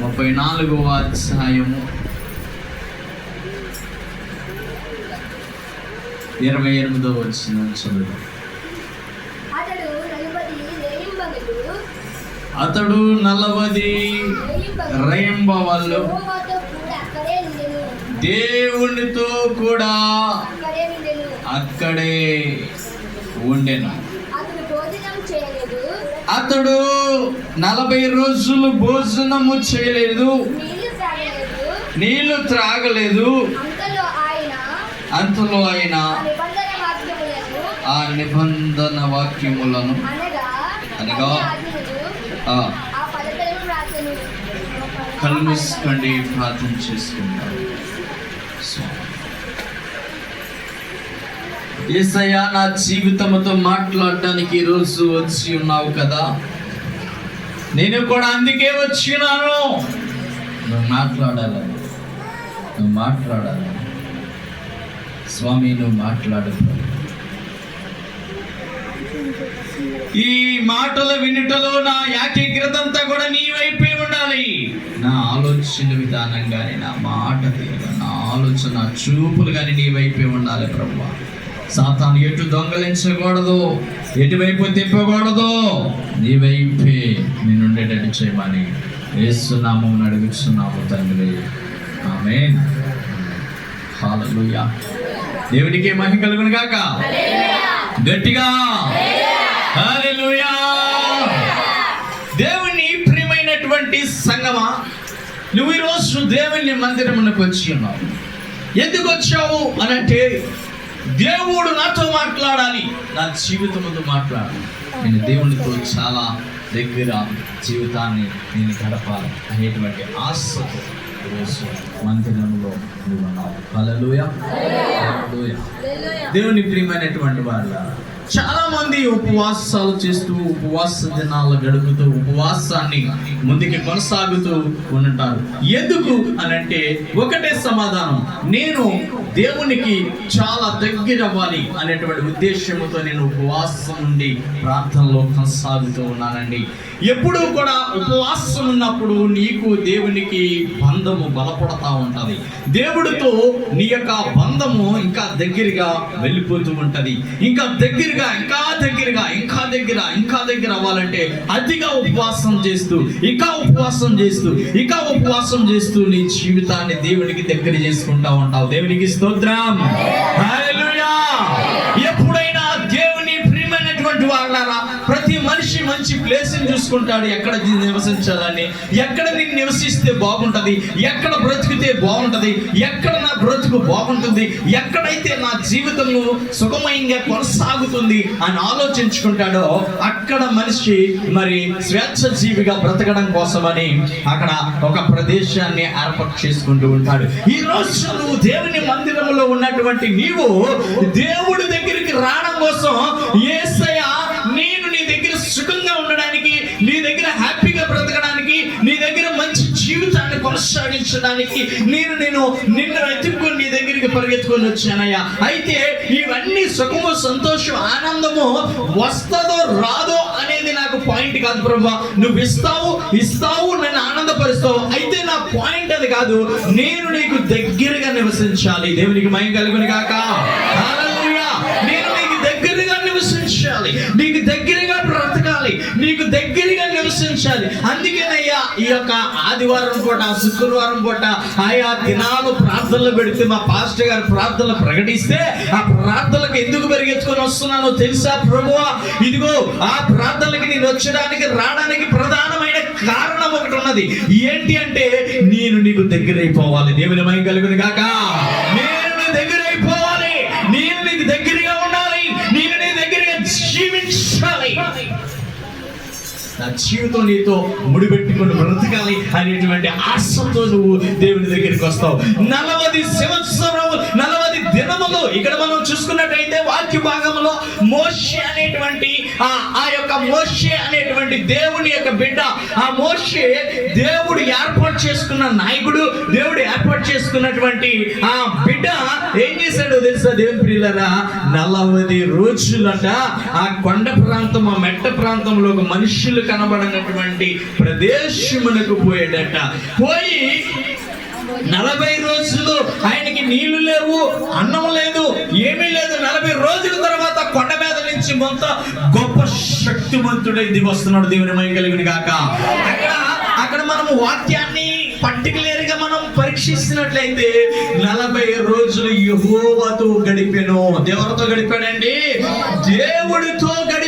ముప్పై నాలుగవ అధ్యాయము ఇరవై ఎనిమిదవ వచ్చిన చదువు అతడు అక్కడే ఉండెను. దేవునితో కూడా అక్కడే ఉండెను అక్కడే ఉండెను అతడు భోజనం చేయలేదు అతడు నలభై రోజులు భోజనము చేయలేదు. నీళ్ళు త్రాగలేదు. అంతలో ఆయన ఆ నిబంధన వాక్యములను అనగా మూసుకోండి ప్రార్థన చేసుకుంటారు స్వామి. నా జీవితంతో మాట్లాడడానికి ఈరోజు వచ్చి ఉన్నావు కదా. నేను కూడా అందుకే వచ్చినాను నువ్వు మాట్లాడాలని నువ్వు మాట్లాడాలి. స్వామి నువ్వు మాట్లాడు. ఈ మాటల వినుటలో నా ఏకాగ్రత అంతా కూడా నీ వైపే ఉండాలి. నా ఆలోచన విధానం కానీ నా మాట తీరు నా ఆలోచన చూపులు కానీ నీ వైపే ఉండాలి ప్రభు. సాతాను ఎటు దొంగలించకూడదు? ఎటువైపు తిప్పకూడదు? నీ వైపే నేను ఉండేటట్టు చేయమని వేస్తున్నాము అడుగుతున్నాము తండ్రి. ఆమె హాలూయా దేవునికి మహిమ కలుగును గాక. గట్టిగా. దేవుని ప్రియమైనటువంటి సంగమా? నువ్వు ఈరోజు దేవుని మందిరమునకు వచ్చి ఉన్నావు. ఎందుకు వచ్చావు అని అంటే దేవుడు నాతో మాట్లాడాలి. నా జీవితంతో మాట్లాడాలి నేను దేవునితో చాలా దగ్గర జీవితాన్ని నేను గడపాలి అనేటువంటి ఆశతో ఈరోజు మందిరంలో నువ్వు ఉన్నావు. దేవుని ప్రియమైనటువంటి వాళ్ళ చాలా మంది ఉపవాసాలు చేస్తూ ఉపవాస దినాలు గడుపుతూ ఉపవాసాన్ని ముందుకి కొనసాగుతూ ఉంటారు ఎందుకు అని అంటే ఒకటే సమాధానం. నేను దేవునికి చాలా దగ్గర అవ్వాలి అనేటువంటి ఉద్దేశంతో నేను ఉపవాసం నుండి ప్రార్థనలో కొనసాగుతూ ఉన్నానండి. ఎప్పుడూ కూడా ఉపవాసం ఉన్నప్పుడు నీకు దేవునికి బంధము బలపడతా ఉంటుంది. దేవుడితో నీ యొక్క బంధము ఇంకా దగ్గరగా వెళ్ళిపోతూ ఉంటుంది. ఇంకా దగ్గరగా ఇంకా దగ్గరగా ఇంకా దగ్గర ఇంకా దగ్గర అవ్వాలంటే అతిగా ఉపవాసం చేస్తూ ఇంకా ఉపవాసం చేస్తూ ఇంకా ఉపవాసం చేస్తూ నీ జీవితాన్ని దేవునికి దగ్గర చేసుకుంటా ఉంటావు. దేవునికి స్తోత్రం. ఎప్పుడైనా దేవుని ప్రియమైనటువంటి వాళ్ళారా మనిషి మంచి ప్లేస్ చూసుకుంటాడు. ఎక్కడ నివసించాలని? ఎక్కడ నేను నివసిస్తే బాగుంటుంది? ఎక్కడ బ్రతికితే బాగుంటుంది? ఎక్కడ నా బ్రతుకు బాగుంటుంది? ఎక్కడైతే నా జీవితము సుఖమయంగా కొనసాగుతుంది అని ఆలోచించుకుంటాడో అక్కడ మనిషి మరి స్వేచ్ఛ జీవిగా బ్రతకడం కోసమని అక్కడ ఒక ప్రదేశాన్ని ఏర్పాటు చేసుకుంటూ ఉంటాడు. ఈ రోజు నువ్వు దేవుని మందిరంలో ఉన్నటువంటి నీవు దేవుడి దగ్గరికి రావడం కోసం ఏసై కొనసాగించడానికి నేను నేను నిన్ను వెతుక్కొని నీ దగ్గరికి పరిగెత్తుకొని వచ్చానయ్యా. అయితే ఇవన్నీ సుఖము సంతోషం ఆనందము వస్తుందో రాదో అనేది నాకు పాయింట్ కాదు ప్రభా. నువ్వు ఇస్తావు ఇస్తావు నన్ను ఆనందపరుస్తావు. అయితే నా పాయింట్ అది కాదు. నేను నీకు దగ్గరగా నివసించాలి. దేవునికి మయం కలుగుని కాక నేను నీకు దగ్గరగా నివసించాలి. నీకు దగ్గరగా బ్రతకాలి. నీకు దగ్గరగా నివసించాలి అందుకేనయ్యా ఈ యొక్క ఆదివారం పూట శుక్రవారం పూట ఆయా దినాలు ప్రార్థనలు పెడితే మా పాస్టర్ గారు ప్రార్థనలు ప్రకటిస్తే ఆ ప్రార్థనలకు ఎందుకు పెరిగెత్తుకొని వస్తున్నానో తెలుసా ప్రభువా? ఇదిగో ఆ ప్రార్థనలకి నేను వచ్చడానికి రావడానికి ప్రధానమైన కారణం ఒకటి ఉన్నది. ఏంటి అంటే నేను నీకు దగ్గరైపోవాలి. దేవుని మయం కలుగుని కాక నా జీవితం నీతో ముడిపెట్టుకుని బ్రతకాలి అనేటువంటి ఆశతో నువ్వు దేవుని దగ్గరికి వస్తావు. నలవది సంవత్సరం నలభై దినములు ఇక్కడ మనం చూసుకున్నట్టయితే వాక్య భాగంలో మోషే అనేటువంటి ఆ ఆ యొక్క మోషే అనేటువంటి దేవుని యొక్క బిడ్డ. ఆ మోషే దేవుడు ఏర్పాటు చేసుకున్న నాయకుడు దేవుడు ఏర్పాటు చేసుకున్నటువంటి ఆ బిడ్డ ఏం చేశాడు తెలుసా దేవుని ప్రియులరా? నలభై రోజులట ఆ కొండ ప్రాంతం ఆ మెట్ట ప్రాంతంలో మనుషులు కనబడినటువంటి ప్రదేశమునకు పోయాడట. పోయి నలభై రోజులు ఆయనకి నీళ్ళు లేవు అన్నం లేదు ఏమీ లేదు. నలభై రోజుల తర్వాత కొండ మీద నుంచి మొంత గొప్ప శక్తివంతుడై దిగి వస్తున్నాడు దేవుని మయం కలిగిన కాక అక్కడ అక్కడ మనం వాక్యాన్ని పర్టికులర్గా మనం పరీక్షిస్తున్నట్లయితే నలభై రోజులు యహోవతో గడిపాను. దేవుడితో గడిపాడండి. దేవుడితో గడి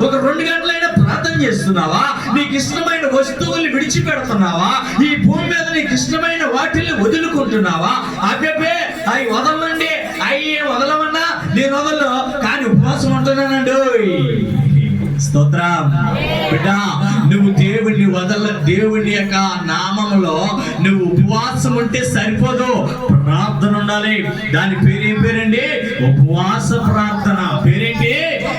ఒక రెండు గంటలైనా ప్రార్థన చేస్తున్నావా? నీకు ఇష్టమైన వస్తువుల్ని విడిచిపెడుతున్నావా? ఈ భూమి మీద నీకు ఇష్టమైన వాటిల్ని వదులుకుంటున్నావా? అబ్బే అవి వదలండి అవి వదలమన్నా? నేను వదలను కానీ ఉపవాసం ఉంటున్నానండి. స్తోత్రం. బిడ్డ నువ్వు దేవుణ్ణి వదల దేవుని యొక్క నామములో నువ్వు ఉపవాసం ఉంటే సరిపోదు. ప్రార్థన ఉండాలి. దాని పేరేం పేరండి? ఉపవాస ప్రార్థన. పేరేంటి?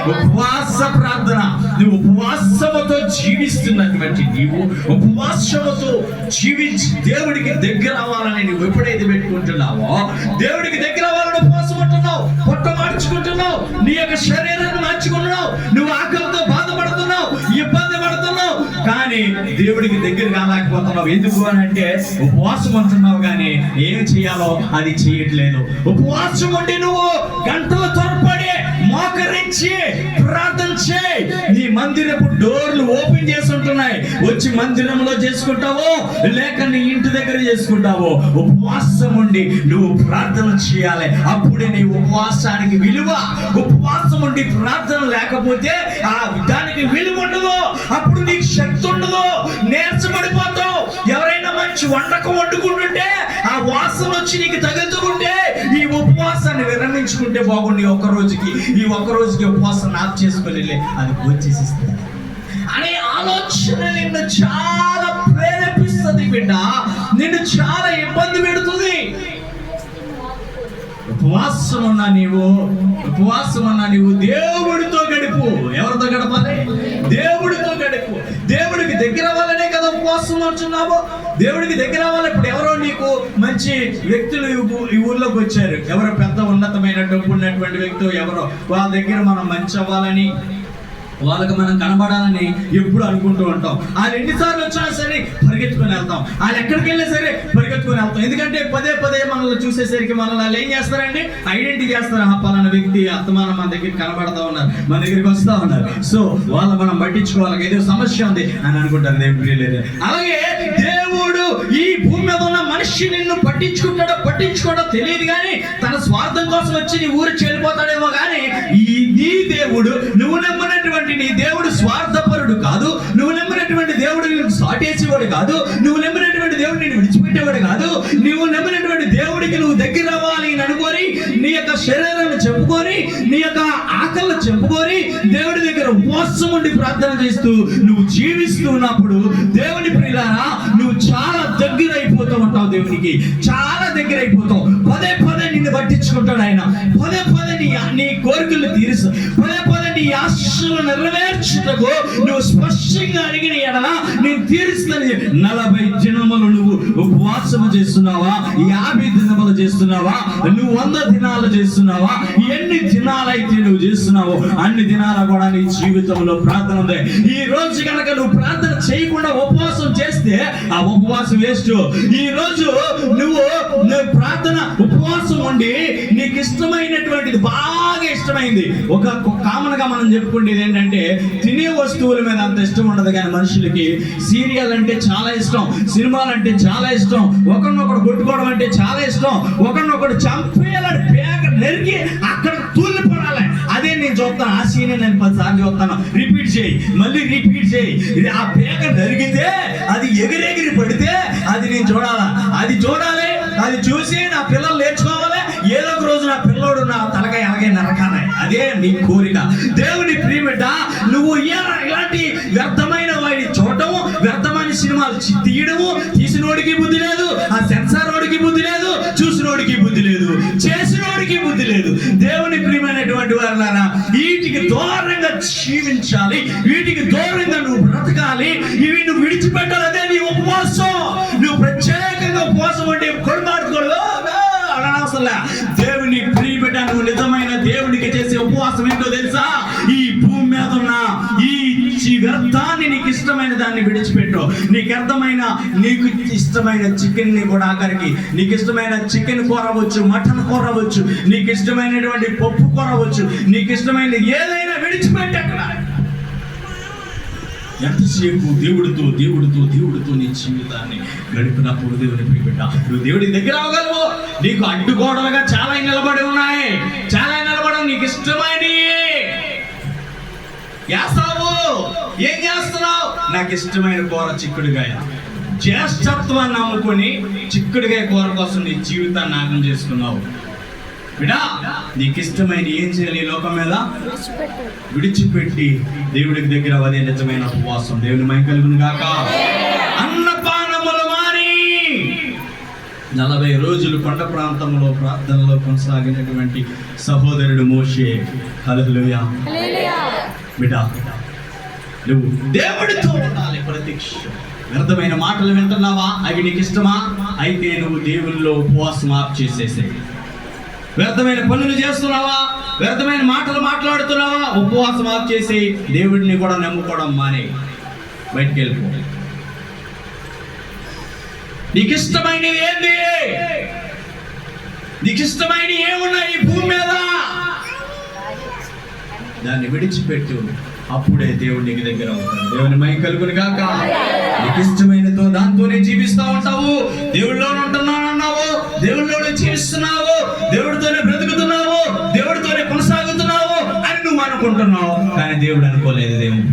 ఉపవాస ప్రార్థన. నువ్వు ఉపవాసముతో జీవిస్తున్నటువంటి నీవు ఉపవాసముతో జీవించి దేవుడికి దగ్గర అవ్వాలని నువ్వు ఎప్పుడైతే పెట్టుకుంటున్నావో దేవుడికి దగ్గర అవ్వాలని ఉపవాసం ఉంటున్నావు పొట్ట మార్చుకుంటున్నావు నీ యొక్క శరీరాన్ని మార్చుకుంటున్నావు నువ్వు ఆకలి కానీ దేవుడికి దగ్గర కాలేకపోతున్నావు. ఎందుకు అని అంటే ఉపవాసం ఉంటున్నావు కానీ ఏం చేయాలో అది చేయట్లేదు. ఉపవాసం ఉండి నువ్వు గంటల తరపు మోకరించి ప్రార్థన చేయి. నీ మందిరపు డోర్లు ఓపెన్ చేసి ఉంటున్నాయి వచ్చి మందిరంలో చేసుకుంటావో లేక నీ ఇంటి దగ్గర చేసుకుంటావో ఉపవాసం ఉండి నువ్వు ప్రార్థన చేయాలి. అప్పుడే నీ ఉపవాసానికి విలువ. ఉపవాసం ఉండి ప్రార్థన లేకపోతే ఆ దానికి విలువ ఉండదు. అప్పుడు నీకు శక్తి ఉండదు. నేర్చబడిపోతావు ఎవరైనా మంచి వంటకం వండుకుంటుంటే ఆ వాసన వచ్చి నీకు తగులుతుంటే ఈ ఉపవాసాన్ని విరమించుకుంటే బాగుండి ఒక్క రోజుకి. ఈ ఒక్క రోజుకి ఉపవాసం ఆఫ్ చేసుకొని అది వచ్చేసిస్తుంది అనే ఆలోచన నిన్ను చాలా ప్రేరేపిస్తుంది బిడ్డ. నిన్ను చాలా ఇబ్బంది పెడుతుంది. ఉపవాసం ఉన్నా నీవు ఉపవాసం ఉన్నా నీవు దేవుడితో గడుపు. ఎవరితో గడపాలి? దేవుడితో గడుపు. దేవుడికి దగ్గర అవ్వాలనే కదా ఉపవాసం అంటున్నావు దేవుడికి దగ్గర అవ్వాలి ఇప్పుడు ఎవరో నీకు మంచి వ్యక్తులు ఈ ఊర్లోకి వచ్చారు. ఎవరో పెద్ద ఉన్నతమైన డబ్బు ఉన్నటువంటి వ్యక్తులు ఎవరో వాళ్ళ దగ్గర మనం మంచి అవ్వాలని వాళ్ళకి మనం కనబడాలని ఎప్పుడు అనుకుంటూ ఉంటాం. వాళ్ళు ఎన్నిసార్లు వచ్చినా సరే పరిగెత్తుకొని వెళ్తాం. వాళ్ళు ఎక్కడికి వెళ్ళినా సరే పరిగెత్తుకొని వెళ్తాం. ఎందుకంటే పదే పదే మనల్ని చూసేసరికి మనల్ని వాళ్ళు ఏం చేస్తారండి ఐడెంటిటీ చేస్తారు? ఆ పలానా వ్యక్తి అత్తమానం మన దగ్గర కనబడతా ఉన్నారు మన దగ్గరికి వస్తా ఉన్నారు. సో వాళ్ళు మనం పట్టించుకోవాలి. ఏదో సమస్య ఉంది అని అనుకుంటారు. దేవుడు అలాగే దేవుడు ఈ భూమి మీద ఉన్న మనిషి నిన్ను పట్టించుకుంటాడు పట్టించుకోవడం తెలియదు కానీ తన స్వార్థం కోసం వచ్చి నీ ఊరు చేరిపోతాడేమో కానీ ఈ నీ దేవుడు నువ్వు నమ్మినటువంటి నీ దేవుడు స్వార్థపరుడు కాదు. నువ్వు నమ్మినటువంటి దేవుడు నీకు సాటేసేవాడు కాదు. నువ్వు నమ్మినటువంటి దేవుడు నేను విడిచిపెట్టేవాడు కాదు. నువ్వు నమ్మినటువంటి దేవుడికి నువ్వు దగ్గర అవ్వాలి అని అనుకొని నీ యొక్క శరీరాన్ని చెప్పుకొని నీ యొక్క ఆకలిని చెప్పుకొని దేవుడి దగ్గర ఉపవాసం ఉండి ప్రార్థన చేస్తూ నువ్వు జీవిస్తూ ఉన్నప్పుడు దేవుని ప్రియులారా చాలా దగ్గర అయిపోతూ ఉంటావు దేవునికి. చాలా దగ్గర అయిపోతావు పదే పదే నిన్ను పట్టించుకుంటాడు ఆయన. పదే పదే నీ నీ కోరికలు తీరుసు పదే పదే నీ ఆశలు నెరవేర్చుటకు నువ్వు స్పష్టంగా అడిగిన ఎడన నేను తీరుస్తాను నలభై దినములు నువ్వు ఉపవాసము చేస్తున్నావా? యాభై దినములు చేస్తున్నావా? నువ్వు వంద దినాలు చేస్తున్నావా? ఎన్ని దినాలైతే నువ్వు చేస్తున్నావో అన్ని దినాల కూడా నీ జీవితంలో ప్రార్థన ఉంది. ఈ రోజు కనుక నువ్వు ప్రార్థన చేయకుండా ఉపవాసం చేస్తే ఆ ఉపవాసం వేస్ట్. ఈ రోజు నువ్వు నువ్వు ప్రార్థన ఉపవాసం ఉండి నీకు ఇష్టమైనటువంటిది బాగా ఇష్టమైంది. ఒక కామన్గా మనం చెప్పుకునేది ఏంటంటే తినే వస్తువుల మీద అంత ఇష్టం ఉండదు కానీ మనుషులకి. సీరియల్ అంటే చాలా ఇష్టం సినిమాలు అంటే చాలా ఇష్టం ఒకరినొకడు కొట్టుకోవడం అంటే చాలా ఇష్టం ఒకరినొకడు చంపేయాలని పేక నెరిగి అక్కడ తూలిపడాలి అదే నేను చూస్తాను ఆ సీన్ నేను పదిసార్లు చూస్తాను రిపీట్ చేయి మళ్ళీ రిపీట్ చేయి. ఇది ఆ పేక నరిగితే అది ఎగిరెగిరి పడితే అది నేను చూడాలా? అది చూడాలి అది చూసి నా పిల్లలు నేర్చుకోవాలి. ఏదో ఒక రోజు నా పిల్లోడు నా తలకాయ అలాగే నరకానే. అదే నీ కోరిక. దేవుని ప్రియమిట నువ్వు ఇలాంటి వ్యర్థమైన వాడిని చూడటము వ్యర్థమైన సినిమాలు తీయడము తీసినోడికి బుద్ధి లేదు ఆ సెన్సార్ వాడికి బుద్ధి లేదు చూసినోడికి బుద్ధి బుద్ధి లేదు చేసినోడికి బుద్ధి లేదు. దేవుని ప్రియమైనటువంటి వారిలారా వీటికి దూరంగా జీవించాలి వీటికి దూరంగా నువ్వు బ్రతకాలి ఇవి నువ్వు విడిచిపెట్టాలి ఇష్టమైన దాన్ని విడిచిపెట్టు. నీకు అర్థమైన నీకు ఇష్టమైన చికెన్ని కూడా ఆఖరికి. నీకు ఇష్టమైన చికెన్ కూరవచ్చు మటన్ కూరవచ్చు నీకు ఇష్టమైనటువంటి పప్పు కూరవచ్చు నీకు ఇష్టమైన ఏదైనా విడిచిపెట్టి అక్కడ ఎంతసేపు దేవుడితో దేవుడితో దేవుడితో నీ జీవితాన్ని గడిపినప్పుడు దేవుని బిడ్డ నువ్వు దేవుడి దగ్గర అవగలవు నీకు అడ్డుగోడలుగా చాలా నిలబడి ఉన్నాయి. చాలా నిలబడి నీకు ఇష్టమైనవి చేస్తావు? ఏం చేస్తున్నావు? నాకు ఇష్టమైన కూర చిక్కుడుగాయ జ్యేష్ఠత్వాన్ని నమ్ముకొని చిక్కుడుగాయ కూర కోసం నీ జీవితాన్ని నాగం చేసుకున్నావు. విడా నీకు ఇష్టమైన ఏం చేయాలి ఈ లోకం మీద? విడిచిపెట్టి. దేవుడికి దగ్గర అదే నిజమైన ఉపవాసం. దేవుని మై కలుగును కాక నలభై రోజులు కొండ ప్రాంతంలో ప్రార్థనలో కొనసాగినటువంటి సహోదరుడు మోషే. హల్లెలూయా. బిడ్డ నువ్వు దేవుడితో ఉండాలి ప్రతిక్ష వ్యర్థమైన మాటలు వింటున్నావా? అవి నీకు ఇష్టమా అయితే నువ్వు దేవుల్లో ఉపవాసం ఆప్ చేసేసే వ్యర్థమైన పనులు చేస్తున్నావా? వ్యర్థమైన మాటలు మాట్లాడుతున్నావా? ఉపవాసం ఆప్ చేసి దేవుడిని కూడా నమ్ముకోవడం మానే బయటికి వెళ్ళిపో. నీకు ఇష్టమైనది ఏంది? నీకు ఇష్టమైనవి ఏమున్నాయి భూమి మీద? దాన్ని విడిచిపెట్టు అప్పుడే దేవుడు నీకు దగ్గర ఉంటాడు. దేవుని మై కలుగుని కాక నీకు ఇష్టమైనతో దాంతోనే జీవిస్తా ఉంటావు. దేవుడిలోనే ఉంటున్నాను అన్నావు దేవుడిలోనే జీవిస్తున్నావు. దేవుడితోనే బ్రతుకుతున్నావు. దేవుడితోనే కొనసాగుతున్నావు అని నువ్వు అనుకుంటున్నావు. కానీ దేవుడు అనుకోలేదు దేవుని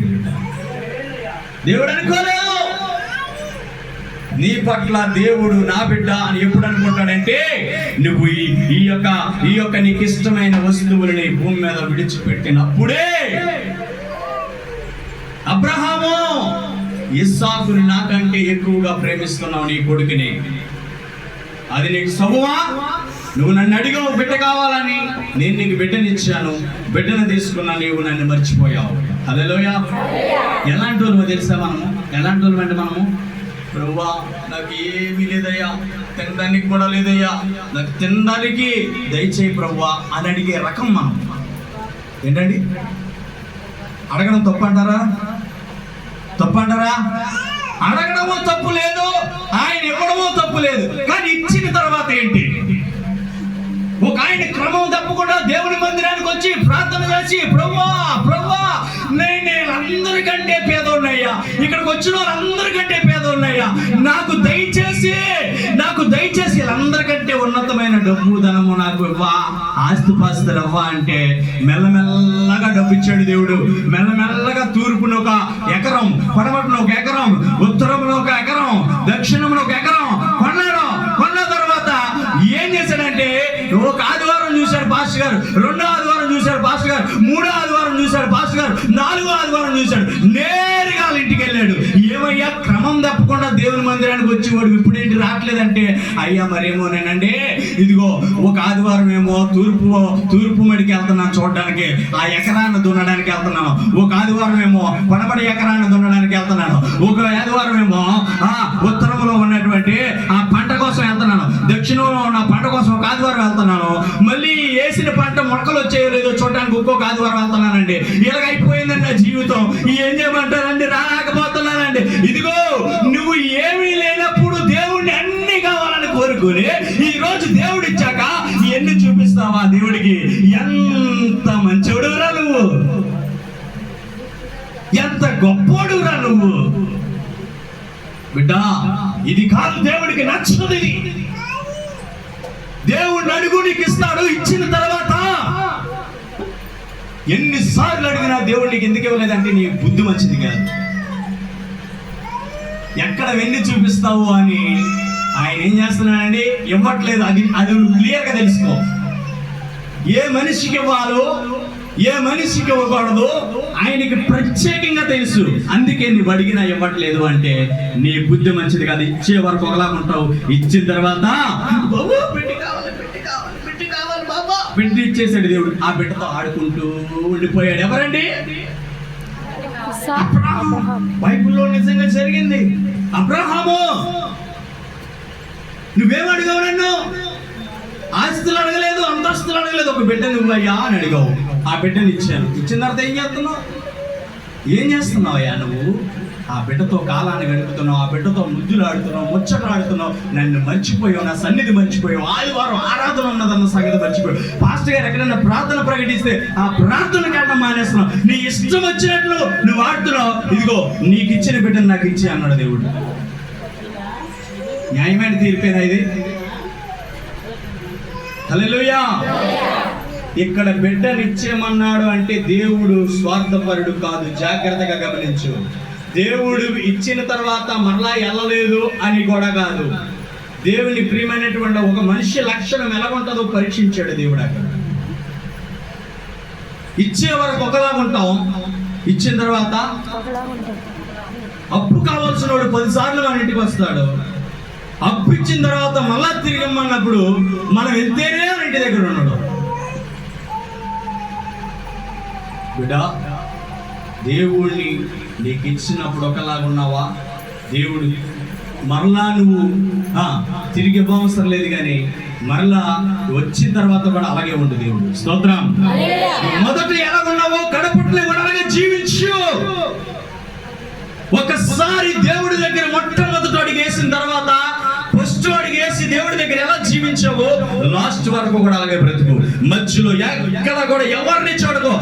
దేవుడు అనుకోలేదు. నీ పట్ల దేవుడు నా బిడ్డ అని ఎప్పుడు అనుకుంటాడంటే నువ్వు ఈ యొక్క ఈ యొక్క నీకు ఇష్టమైన వస్తువులని భూమి మీద విడిచిపెట్టినప్పుడే అబ్రహాము ఇస్సాకుని నాకంటే ఎక్కువగా ప్రేమిస్తున్నావు నీ కొడుకుని. అది నీకు సబువా? నువ్వు నన్ను అడిగావు బిడ్డ కావాలని. నేను నీకు బిడ్డనిచ్చాను బిడ్డను తీసుకున్నా నీవు నన్ను మర్చిపోయావు. హలోయ ఎలాంటి వాళ్ళు తెలుసా మనము? ఎలాంటి వాళ్ళు అంటే మనము? ప్రభా నాకు ఏమీ లేదయ్యా. తినడానికి కూడా లేదయ్యా. నాకు తినడానికి దయచేయి ప్రభా అని అడిగే రకం మనం. ఏంటండి? అడగడం తప్పు అంటారా? తప్పు అంటారా? అడగడము తప్పు లేదు ఆయన ఇవ్వడము తప్పు లేదు. కానీ ఇచ్చిన తర్వాత ఏంటి? ఒక ఆయన క్రమం తప్పకుండా దేవుని మందిరానికి వచ్చి ప్రార్థన చేసి ప్రభా ప్రభా నేను నేను అందరికంటే పేదోన్నయ్యా. ఇక్కడికి వచ్చిన వాళ్ళందరికంటే పేదోన్నయ్యా. నాకు దయచేసి నాకు దయచేసి వీళ్ళందరికంటే ఉన్నతమైన డబ్బు ధనము నాకు ఇవ్వా. ఆస్తిపాస్తులు ఇవ్వా అంటే మెల్లమెల్లగా డబ్బు ఇచ్చాడు దేవుడు. మెల్లమెల్లగా తూర్పున ఒక ఎకరం పడమటిన ఒక ఎకరం ఉత్తరమున ఒక ఎకరం దక్షిణమున ఒక ఎకరం ఒక ఆదివారం చూశాడు పాస్టర్ గారు రెండో ఆదివారం చూశాడు పాస్టర్ గారు మూడో ఆదివారం చూశాడు పాస్టర్ గారు నాలుగో ఆదివారం చూశాడు నేరుగా వాళ్ళ ఇంటికి వెళ్ళాడు. ఏమయ్యా క్రమం తప్పకుండా దేవుని మందిరానికి వచ్చి వాడు ఇప్పుడు ఏంటి రావట్లేదంటే అయ్యా మరేమోనేనండి ఇదిగో ఒక ఆదివారం ఏమో తూర్పు తూర్పు మడికి వెళ్తున్నాను చూడడానికి ఆ ఎకరాన్ని దున్నడానికి వెళ్తున్నాను. ఒక ఆదివారం ఏమో పడబడి ఎకరాన్ని దున్నడానికి వెళ్తున్నాను. ఒక ఆదివారం ఏమో ఆ ఉత్తరంలో ఉన్నటువంటి ఆ పంట వెళ్తున్నాను. దక్షిణంలో ఉన్న పంట కోసం ఒక ఆదివారం వెళ్తున్నాను. మళ్ళీ వేసిన పంట మొక్కలు వచ్చేయో లేదో చూడడానికి ఇంకొక ఆదివారం వెళ్తున్నానండి. ఇలాగ అయిపోయిందండి నా జీవితం. ఏం చేయమంటారండి? రాకపోతున్నానండి. ఇదిగో నువ్వు ఏమీ లేనప్పుడు దేవుణ్ణి అన్ని కావాలని కోరుకుని ఈ రోజు దేవుడు ఇచ్చాక ఎన్ని చూపిస్తావా దేవుడికి? ఎంత మంచోడురా నువ్వు. ఎంత గొప్పోడురా నువ్వు. బిడ్డా ఇది కాదు దేవుడికి నచ్చదు ఇది దేవుడు అడుగు నీకు ఇస్తాడు. ఇచ్చిన తర్వాత ఎన్నిసార్లు అడిగినా దేవుడు నీకు ఎందుకు ఇవ్వలేదంటే నీ బుద్ధి మంచిది కాదు. ఎక్కడ వెళ్ళి చూపిస్తావు అని ఆయన ఏం చేస్తున్నాడండి? ఇవ్వట్లేదు. అది అది క్లియర్గా తెలుసుకో. ఏ మనిషికి ఇవ్వాలో ఏ మనిషికి ఇవ్వకూడదు? ఆయనకి ప్రత్యేకంగా తెలుసు. అందుకే నువ్వు అడిగినా ఇవ్వట్లేదు అంటే నీ బుద్ధి మంచిది కాదు. ఇచ్చే వరకు ఒకలా ఉంటావు. ఇచ్చిన తర్వాత బిడ్డ ఇచ్చేసాడు దేవుడు. ఆ బిడ్డతో ఆడుకుంటూ ఉండిపోయాడు. ఎవరండి? అబ్రహాం బైబిల్లో నిజంగా జరిగింది. అబ్రహాము. నువ్వేం అడిగావు నన్ను? ఆస్తులు అడగలేదు ఒక బిడ్డ నువ్వయ్యా అని అడిగావు. ఆ బిడ్డని ఇచ్చాను. ఇచ్చిన తర్వాత ఏం చేస్తున్నావు? ఏం చేస్తున్నావు అయ్యా నువ్వు? ఆ బిడ్డతో కాలాన్ని గడుపుతున్నావు ఆ బిడ్డతో ముద్దులు ఆడుతున్నావు ముచ్చట ఆడుతున్నావు నన్ను మర్చిపోయావు నా సన్నిధి మర్చిపోయావు. ఆదివారం ఆరాధన ఉన్నదన్న సంగతి మర్చిపోయావు. పాస్టర్ గారు ఎక్కడైనా ప్రార్థన ప్రకటిస్తే ఆ ప్రార్థన కారణం మానేస్తున్నావు. నీ ఇష్టం వచ్చినట్లు నువ్వు ఆడుతున్నావు. ఇదిగో నీకు ఇచ్చిన బిడ్డను నాకు ఇచ్చే అన్నాడు దేవుడు. న్యాయమైన తీర్పేనా ఇది? హల్లెలూయా. ఇక్కడ బిడ్డనిచ్చేమన్నాడు అంటే దేవుడు స్వార్థపరుడు కాదు జాగ్రత్తగా గమనించు. దేవుడు ఇచ్చిన తర్వాత మరలా వెళ్ళలేదు అని కూడా కాదు. దేవుని ప్రియమైనటువంటి ఒక మనిషి లక్షణం ఎలాగుంటుందో పరీక్షించాడు దేవుడు అక్కడ. ఇచ్చే వరకు ఒకలాగా ఉంటాం. ఇచ్చిన తర్వాత అప్పు కావాల్సిన వాడు పది సార్లు మన ఇంటికి వస్తాడు. అప్పు ఇచ్చిన తర్వాత మళ్ళా తిరిగి ఇమ్మన్నప్పుడు మనం మన ఇంటి దగ్గర ఉన్నాడు. బిడ్డా దేవుణ్ణి నీకు ఇచ్చినప్పుడు ఒకలాగా ఉన్నావా? దేవుడు మరలా నువ్వు తిరిగి ఇవ్వవసరం లేదు కానీ మరలా వచ్చిన తర్వాత కూడా అలాగే ఉండు దేవుడు. స్తోత్రం. మొదట ఎలా ఉన్నావో కడపట్లో కూడా అలాగే జీవించు. ఒకసారి దేవుడి దగ్గర మొట్టమొదటి అడిగి వేసిన తర్వాత ఫస్ట్ అడిగి వేసి దేవుడి దగ్గర ఎలా జీవించావో లాస్ట్ వరకు కూడా అలాగే బ్రతుకు. మధ్యలో ఎక్కడ కూడా ఎవరిని చూడకో.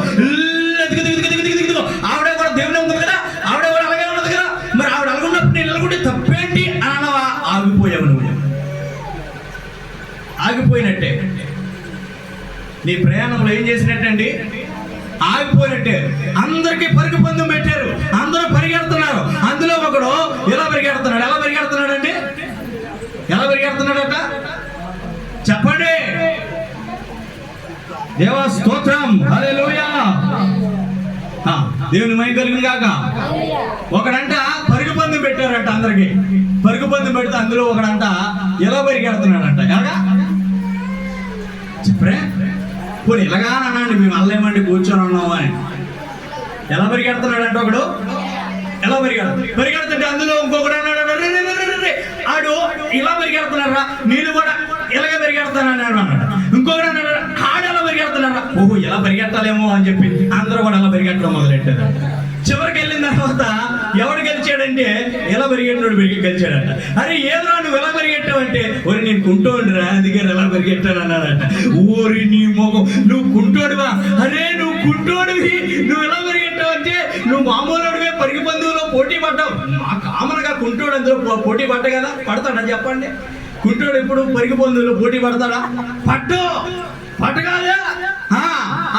ఆవిడ కూడా దేవుడే ఉంది కదా? ఆవిడ కూడా అలాగే ఉన్నది కదా? మరి ఆవిడ అలాగున్నప్పుడు నేను ఎలాగుంటే తప్పేంటి అనవా ఆగిపోయావు నువ్వు. ఆగిపోయినట్టే. నీ ప్రయాణంలో ఏం చేసినట్టండి ఆగిపోయినట్టే. అందరికీ పరుగు పందెం పెట్టారు. అందరూ పరిగెడుతున్నారు. అందులో ఒకడు ఎలా పరిగెడుతున్నాడు ఎలా పరిగెడుతున్నాడు అండి ఎలా పరిగెడుతున్నాడట చెప్పండి. దేవా స్తోత్రం. హల్లెలూయా. దేవుని మై కలిగింది కాక ఒకడంట పరుగు పందెం పెట్టారంట అందరికి. పరుగు పందెం పెడితే అందులో ఒకడంట ఎలా పరిగెడుతున్నాడంట. ఎలాగా? చెప్పరే? పోనీ ఇలాగా అనండి మేము అల్లేమండి కూర్చొని ఉన్నాము అని. ఎలా పరిగెడుతున్నాడంట ఒకడు? ఎలా పరిగెడ పరిగెడుతుంటే అందులో ఇంకొకడు అన్నాడు. ఆడు ఇలా పరిగెడుతున్నారా నేను కూడా ఇలాగే పరిగెడతాను అన్నాడు ఇంకొకరు అన్నాడు ఆడు ఎలా ఓహో ఎలా పరిగెట్టాలేమో అని చెప్పి అందరూ కూడా అలా పరిగెట్టడం మొదలెట్టారు. చివరికి వెళ్ళిన తర్వాత ఎవడు గెలిచాడంటే ఎలా పరిగెట్టినోడు పెరిగి గెలిచాడంట. అరే ఏదో నువ్వు ఎలా పరిగెట్టావంటే? ఒరి నేను కుంటోడురా అందుకే ఎలా పరిగెట్టాను అన్నాడంట. ఓరి నీ మొగం నువ్వు కుంటోడువా? అరే నువ్వు కుంటోడివి నువ్వు ఎలా పరిగెట్టావంటే నువ్వు మామూలుడివే పరిగి బంధువులో పోటీ పడ్డావు. మా కామన్గా కుంటోడు అందులో పోటీ పడ్డ కదా? పడతాడా చెప్పండి? కుంటోడు ఎప్పుడు పరిగి పొందులు పోటీ పడతాడా? పట్టు. పట్టగాదా ఆ,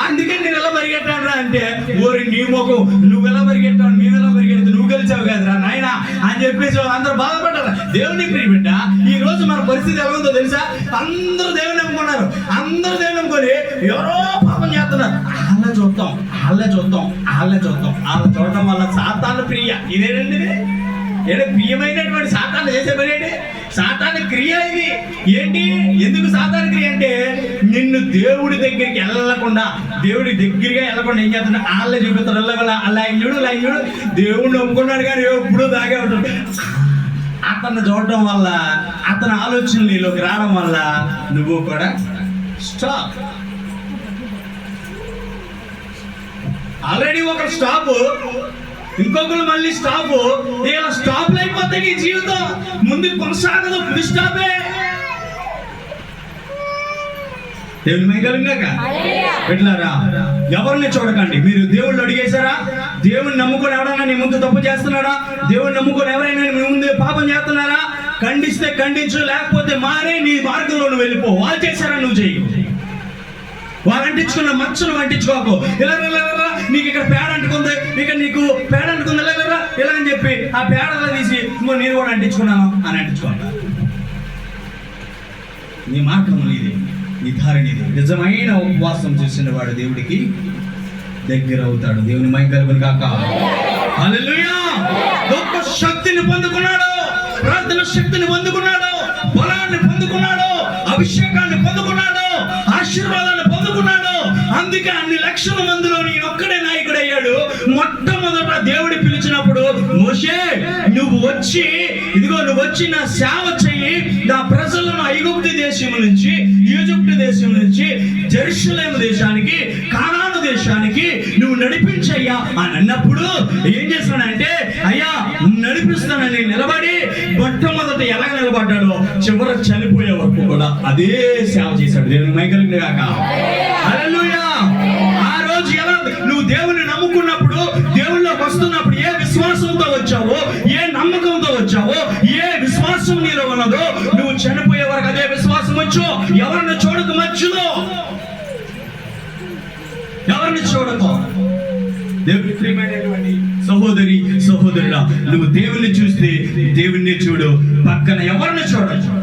అందుకే నేను ఎలా పరిగెట్టాను అంటే ఓరి నీ మొఖం నువ్వు ఎలా పరిగెట్టావు మేము ఎలా పరిగెడతావు నువ్వు గెలిచావు కదరా నాయన అని చెప్పేసి అందరూ బాధపడ్డారు. దేవుని ప్రియ బిడ్డ ఈ రోజు మన పరిస్థితి ఎలా ఉందో తెలుసా? అందరూ దేవుని నమ్ముకున్నారు. అందరూ దేవుని నమ్ముకొని ఎవరో పాపం చేస్తున్నారు. అలా చూద్దాం అలా చూద్దాం అలా చూద్దాం అలా చూడటం వల్ల సాతాను ప్రియ. ఇదేనండి ఇది? ఏదో ప్రియమైనటువంటి సాతాను చేసే పని ఏంటి సాతాను క్రియ ఇది. ఏంటి? ఎందుకు సాతాను క్రియ అంటే నిన్ను దేవుడి దగ్గరికి వెళ్ళకుండా దేవుడి దగ్గరగా వెళ్ళకుండా ఏం చేస్తున్నా? వాళ్ళే చూపిస్తారు వెళ్ళగల అలా చూడు అలా చూడు. దేవుడిని నమ్ముకున్నాడు కానీ ఎప్పుడూ దాగే ఉంటాడు అతన్ని చూడటం వల్ల అతని ఆలోచనలు నీలోకి రావడం వల్ల నువ్వు కూడా స్టాప్. ఆల్రెడీ ఒక స్టాప్. ఇంకొకరు మళ్ళీ స్టాప్ ఇలా స్టాప్ అయిపోతే నీ జీవితం ముందు కొనసాగదు. ఫుల్ స్టాపే దేవుని మైకలిగాక పెట్టారా ఎవరిని చూడకండి. మీరు దేవుళ్ళు అడిగేశారా? దేవుని నమ్ముకొని ఎవరైనా నీ ముందు తప్పు చేస్తున్నాడా? దేవుని నమ్ముకొని ఎవరైనా నీ ముందు పాపం చేస్తున్నారా? ఖండిస్తే ఖండించు లేకపోతే మారే నీ మార్గంలో నువ్వు వెళ్ళిపో. వాళ్ళు చేశారా? నువ్వు చెయ్యి. వాళ్ళు అంటించుకున్న మచ్చలు అంటించుకోకు ఇలా ఇలా, నీకు ఇక్కడ పేడ అంటుకుంది ఇక నీకు పేడ అంటుకుంది ఇలా ఇలా, అని చెప్పి ఆ పేడలా తీసి నేను కూడా అంటించుకున్నాను అని అంటించుకుంటా నీ మార్గం నీది నీ ఇది నిజమైన ఉపవాసం చేసిన వాడు దేవుడికి దగ్గర అవుతాడు. దేవుని మైకల్పని కాక గొప్ప శక్తిని పొందుకున్నాడు ప్రార్థన శక్తిని పొందుకున్నాడు బలాన్ని పొందుకున్నాడు అభిషేకాన్ని పొందుకున్నాడు ఆశీర్వాదాన్ని పొందుకున్నాడు. అందుకే అన్ని లక్షల మందిలో నేను ఒక్కడే నాయకుడు అయ్యాడు మొట్టమొదట దేవుడి పిలిచినప్పుడు మోషే నువ్వు వచ్చి ఇదిగో నువ్వు వచ్చి నా సేవ చెయ్యి. నా ప్రజలను ఐగుప్తి దేశం నుంచి ఈజిప్ట్ దేశం నుంచి జెరూసలేం దేశానికి కానా దేశానికి నువ్వు నడిపించయ్యా అని అన్నప్పుడు ఏం చేస్తానంటే అయ్యా నడిపిస్తానని నిలబడి మొట్టమొదట ఎలా నిలబడ్డాడో చివర చనిపోయే వరకు కూడా అదే సేవ చేశాడు దేవుని మైకలింది కాక ఆ రోజు ఎలా నువ్వు దేవుని నమ్ముకున్నప్పుడు దేవుళ్ళకి వస్తున్నప్పుడు ఏ విశ్వాసంతో వచ్చావో చూడకు దేవుని ప్రియమైనటువంటి సహోదరి సహోదరుడా నువ్వు దేవుణ్ణి చూస్తే దేవుణ్ణి చూడు. పక్కన ఎవరిని చూడచ్చు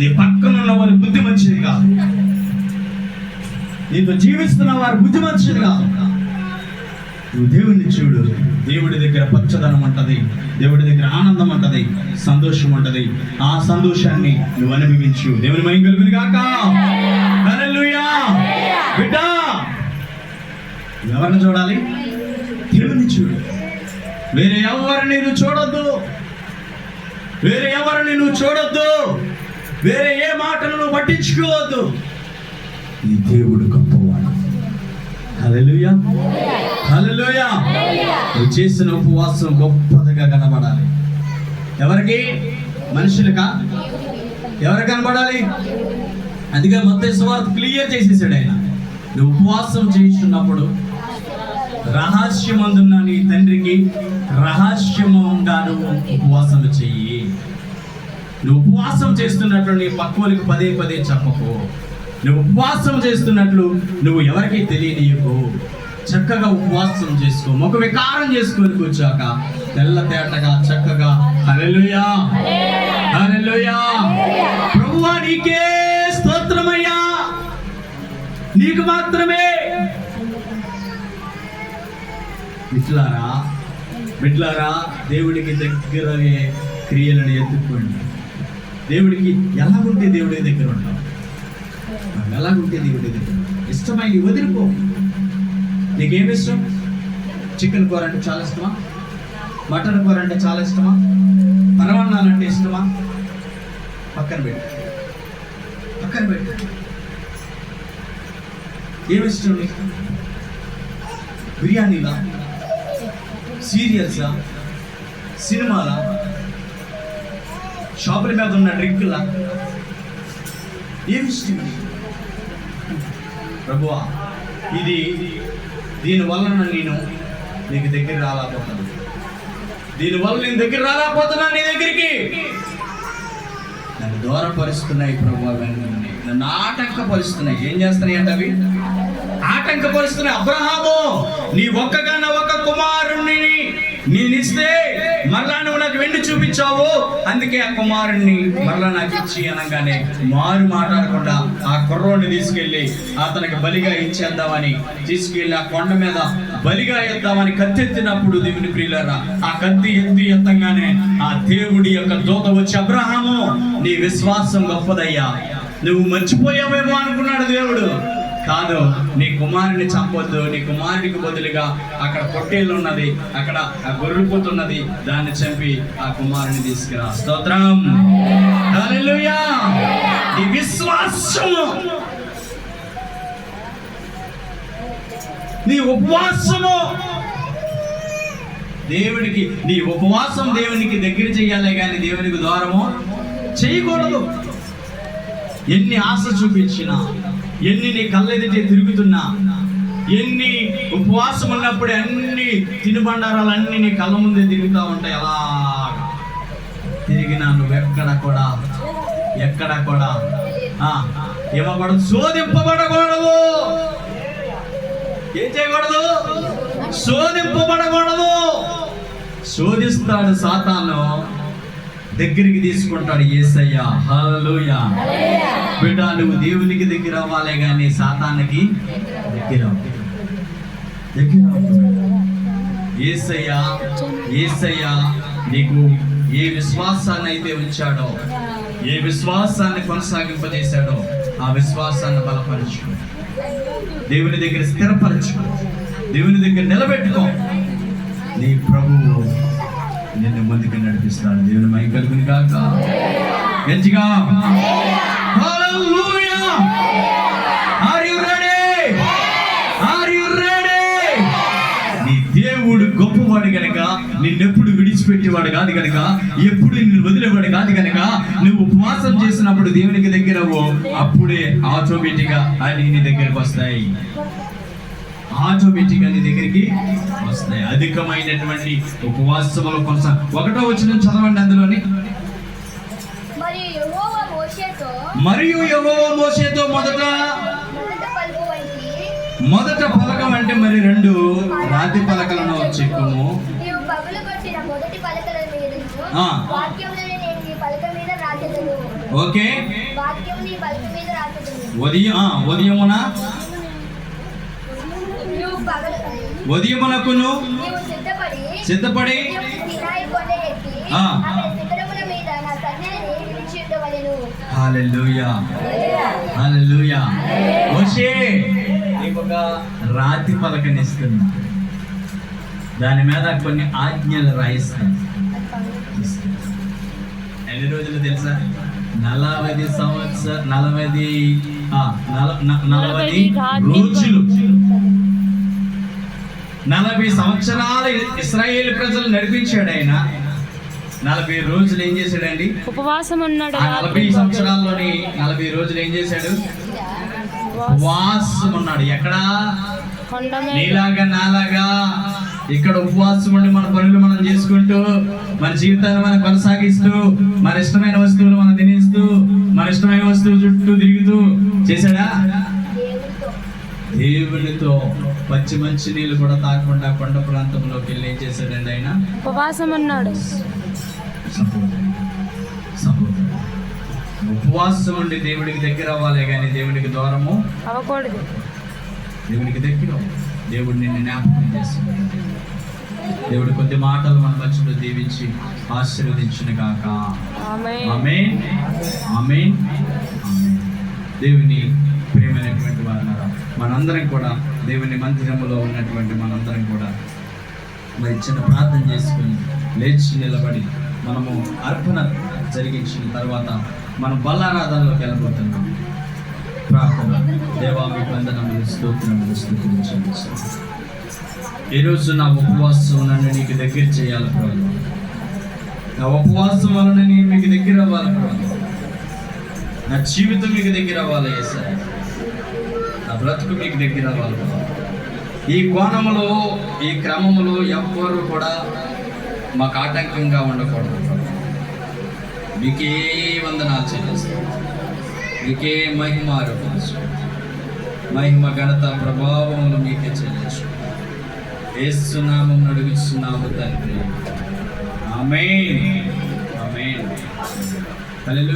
నీ పక్కన ఉన్న వారి బుద్ధి మంచిది కాదు నీతో జీవిస్తున్న వారి బుద్ధి మంచిది కాదు నువ్వు దేవుణ్ణి చూడు. దేవుడి దగ్గర పచ్చదనం ఉంటది. దేవుడి దగ్గర ఆనందం ఉంటది. సంతోషం ఉంటది. ఆ సంతోషాన్ని నువ్వు అనుభవించు. దేవుని మయం కలుగుని కాక బిడ్డ ఎవరిని చూడాలి? దేవుని చూడు. వేరే ఎవరిని నువ్వు చూడొద్దు. వేరే ఎవరిని నువ్వు చూడొద్దు. వేరే ఏ మాటను నువ్వు పట్టించుకోవద్దు. నీ దేవుడు గొప్పవాడు. హల్లెలూయా. హల్లెలూయా. నువ్వు చేసిన ఉపవాసం గొప్పదిగా కనబడాలి. ఎవరికి? మనుషులకా? ఎవరు కనబడాలి? అందుకే మొత్తం సువార్త క్లియర్ చేసేసాడు ఆయన. నువ్వు ఉపవాసం చేస్తున్నప్పుడు రహస్యమందున్న నీ తండ్రికి రహస్యముగాను నువ్వు ఉపవాసం చెయ్యి. నువ్వు ఉపవాసం చేస్తున్నట్లు నీ పక్వలకు పదే పదే చెప్పకు. నువ్వు ఉపవాసం చేస్తున్నట్లు నువ్వు ఎవరికి తెలియనీయకు. చక్కగా ఉపవాసం చేసుకో. ముఖ వికారం చేసుకొని కూర్చాక తెల్ల తేటగా చక్కగా హల్లెలూయా హల్లెలూయా. ప్రభువా నీకే స్తోత్రమయ్యా. నీకు మాత్రమే మిట్లారా బిడ్లారా దేవుడికి దగ్గరగే క్రియలను ఎత్తుకోండి. దేవుడికి ఎలాగుంటే దేవుడి దగ్గర ఉంటాం ఎలాగుంటే దేవుడి దగ్గర ఇష్టమైంది వదిలిపో. నీకేమి ఇష్టం? చికెన్ కూర అంటే చాలా ఇష్టమా? మటన్ కూర అంటే చాలా ఇష్టమా? పరమాన్నాలు అంటే ఇష్టమా? పక్కన పెట్టు. పక్కన పెట్టు. ఏమి ఇష్టం నీకు? బిర్యానీలా? సీరియల్సా? సినిమాలా? షాపుల మీద ఉన్న డ్రింకులా? ఏమి ప్రభువా ఇది దీనివల్ల నేను నీకు దగ్గర రాలేకపోతున్నాను. దీనివల్ల నేను దగ్గర రాలేకపోతున్నా నీ దగ్గరికి. నన్ను దూరపరుస్తున్నాయి ప్రభు అవన్నీ నన్ను ఆటంకపరుస్తున్నాయి. ఏం చేస్తున్నాయి అంటే అవి? ఆటంకపరుస్తున్నాయి. అబ్రహాము నీ ఒక్కగాన ఒక కుమారుణ్ణి నేనిస్తే మరలా నువ్వు నాకు వెండి చూపించావు. అందుకే ఆ కుమారుణ్ణి మరలా నాకు ఇచ్చి అనగానే మారు మాట్లాడకుండా ఆ కుర్రోడిని తీసుకెళ్ళి అతనికి బలిగా ఇచ్చేద్దామని తీసుకెళ్ళి ఆ కొండ మీద బలిగా ఎద్దామని కత్తెత్తినప్పుడు దేవుని ప్రియులరా ఆ కత్తి ఎత్తి ఎత్తంగానే ఆ దేవుడి యొక్క దూత వచ్చి అబ్రహాము నీ విశ్వాసం గొప్పదయ్యా. నువ్వు మర్చిపోయావేమో అనుకున్నాడు దేవుడు. కాదు నీ కుమారుని చంపొద్దు నీ కుమారుడికి బదులుగా అక్కడ పొట్టేళ్ళు ఉన్నది అక్కడ ఆ గొర్రెలు పోతున్నది దాన్ని చంపి ఆ కుమారుని తీసుకురా. స్తోత్రం. హల్లెలూయా. నీ విశ్వాసము. నీ ఉపవాసము. దేవుడికి నీ ఉపవాసం దేవునికి దగ్గర చేయాలి కానీ దేవునికి దూరము చేయకూడదు ఎన్ని ఆశ చూపించినా ఎన్ని నీ కళ్ళెదిటే తిరుగుతున్నా ఎన్ని ఉపవాసం ఉన్నప్పుడు అన్ని తినుబండారాలు అన్ని నీ కళ్ళ ముందే తిరుగుతూ ఉంటాయి అలా తిరిగినా నువ్వు ఎక్కడ కూడా ఎక్కడ కూడా ఆ, ఏమకూడదు శోధింపబడకూడదు. ఏం చేయకూడదు? శోధింపబడకూడదు. శోధిస్తాడు సాతాను. దగ్గరికి తీసుకుంటాడు ఏసయ్య. హల్లెలూయ. బిడ్డ నువ్వు దేవునికి దగ్గర అవ్వాలే కానీ సాతానికి దగ్గర. దగ్గర ఏసయ్య నీకు ఏ విశ్వాసాన్ని అయితే ఉంచాడో ఏ విశ్వాసాన్ని కొనసాగింపజేశాడో ఆ విశ్వాసాన్ని బలపరచు దేవుని దగ్గర స్థిరపరచు దేవుని దగ్గర నిలబెట్టుకో. నీ ప్రభువు నిన్ను ముందుకు నడిపిస్తాడు దేవుని మై కలుగుని కాక గట్టిగా నీ దేవుడు గొప్పవాడు గనక నిన్నెప్పుడు విడిచిపెట్టేవాడు కాదు గనక ఎప్పుడు నిన్ను వదిలేవాడు కాదు గనక నువ్వు ఉపవాసం చేసినప్పుడు దేవునికి దగ్గర అప్పుడే ఆటోమేటిక్గా అన్ని నీ దగ్గరికి వస్తాయి. ఆటోమేటిక్గా నీ దగ్గరికి వస్తాయి అధికమైనటువంటి ఉపవాసములు కొనసా ఒకటో వచ్చిన చదవండి అందులోని. మరియు యెహోవా మోషేతో మరియు యెహోవా మోషేతో మొదట మొదట పలుకు అంటే మరి రెండు రాతి పలకలను చెక్కుము. ఓకే. ఉదయం ఉదయమున హల్లెలూయా మోషే నీకు ఒక రాతి పలకనిస్తున్నా దాని మీద కొన్ని ఆజ్ఞలు రాయిస్తాను ఎన్ని రోజులు తెలుసా? నలభై సంవత్సర నలభై నలభై రోజులు. నలభై సంవత్సరాలు ఇస్రాయేల్ ప్రజలు నడిపించాడు ఆయన. నలభై రోజులు ఏం చేశాడండి? ఉపవాసం ఉన్నాడు. నలభై సంవత్సరాల్లోని నలభై రోజులు ఏం చేశాడు? ఉపవాసం ఉన్నాడు. ఎక్కడా? నీలాగా నాలాగా ఇక్కడ ఉపవాసం ఉండి మన పనులు మనం చేసుకుంటూ మన జీవితాన్ని మనం కొనసాగిస్తూ మన ఇష్టమైన వస్తువులు మనం తినేస్తూ మన ఇష్టమైన వస్తువులు చుట్టూ తిరుగుతూ చేశాడా? దేవునితో పచ్చి మంచి నీళ్ళు కూడా తాగకుండా కొండ ప్రాంతంలోకి వెళ్ళి ఏం చేశాడండి ఆయన? ఉపవాసం సహోదరుడు. ఉపవాసం ఉండి దేవుడికి దగ్గర అవ్వాలి కానీ దేవుడికి దూరము అవ్వకూడదు. దేవునికి దగ్గర. దేవుడు నిన్ను జ్ఞాపకం చేస్తున్నాడు. దేవుడు కొద్ది మాటలు మన మధ్యలో దీవించి ఆశీర్వదించిన కాక ఆమె ఆమేన్. ఆమేన్. దేవుని ప్రేమైనటువంటి వారు మనందరం కూడా దేవుని మందిరంలో ఉన్నటువంటి మనందరం కూడా మరి చిన్న ప్రార్థన చేసుకుని లేచి నిలబడి మనము అర్పణ జరిగించిన తర్వాత మనం బల్లారాధనలోకి వెళ్ళబోతున్నాం. ప్రార్థన. దేవా మీ వందనములు స్తోత్రములు స్థుతించండి ఈరోజు నా ఉపవాసం నన్ను నీకు దగ్గర చేయాలి ప్రభు నా ఉపవాసం వలన నేను మీకు దగ్గర అవ్వాలి ప్రభు నా జీవితం మీకు దగ్గర అవ్వాలి సార్ నా బ్రతుకు మీకు దగ్గర అవ్వాలి. ఈ కోణములో ఈ క్రమములో ఎవ్వరూ కూడా మాకు ఆటంకంగా ఉండకూడదు. మీకే వందనాలు చెల్లిస్తాం. మీకే మహిమ ఆరోపించు మహిమ ఘనత ప్రభావములు మీకే చెల్లించు ఏస్తున్నాము నడుగుతున్నాము తండ్రి. ఆమె ఆమె హల్లెలూయా.